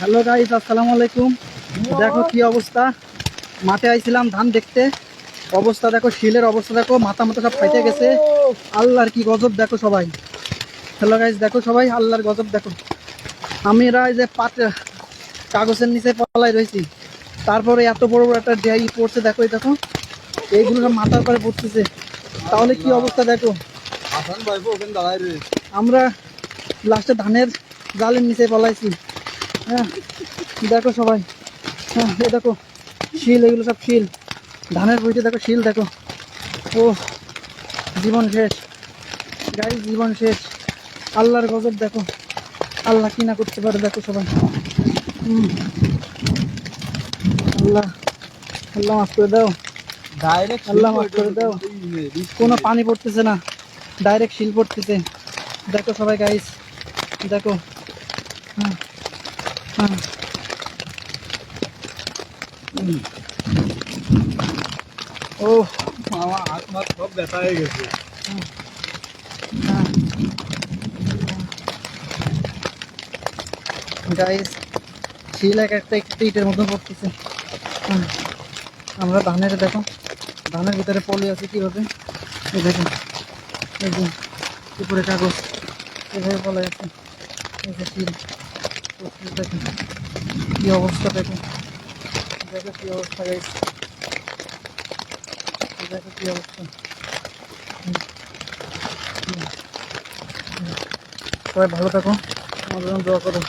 Hello guys আসসালামু আলাইকুম। দেখো কি অবস্থা। মাঠে আইছিলাম ধান দেখতে। অবস্থা দেখো শিলের অবস্থা দেখো মাথা মতো সব ফাইটে গেছে। আল্লাহর কি গজব দেখো সবাই। হ্যালো গাইস দেখো সবাই আল্লাহর গজব দেখো। আমি এরা এই যে পাট কাগজের নিচে পলাই রয়েছি। তারপরে এত বড় বড় একটা ডেয়াই পড়ছে দেখো এই দেখো। এইগুলো সব মাথার পরে পড়তেছে। তাহলে কি অবস্থা দেখো? আমরা লাস্টে ধানের জালের নিচে পলাইছি। হ্যাঁ দেখো সবাই। হ্যাঁ এ দেখো শিল এগুলো সব শিল। ধানের বইতে দেখো শিল দেখো। ও জীবন শেষ। গাড়ি জীবন শেষ। আল্লাহর গজব দেখো। আল্লাহ কি না করতে পারে দেখো সবাই। আল্লাহ আল্লাহ মাফ করে দাও। ডাইরেক্ট আল্লাহ মাফ করে দাও। কোনো পানি পড়তেছে না। ডাইরেক্ট শিল পড়তেছে। দেখো সবাই গাইস দেখো। হ্যাঁ। ও আমার হাত মাত সব ব্যথা হয়ে গেছে। গাইস শিল এক একটা একটা ইটের মতন পড়তেছে। আমরা ধানের, দেখো, ধানের ভিতরে পলি আছে কীভাবে? এই দেখো এই উপরে কাগজ, এভাবে পলে আছে। এই যে শিল শিল কি অবস্থা দেখো দেখো কি অবস্থা? গাইছে দেখো কি অবস্থা। সবাই ভালো থাকো। আমাদের জন্য দোয়া করো।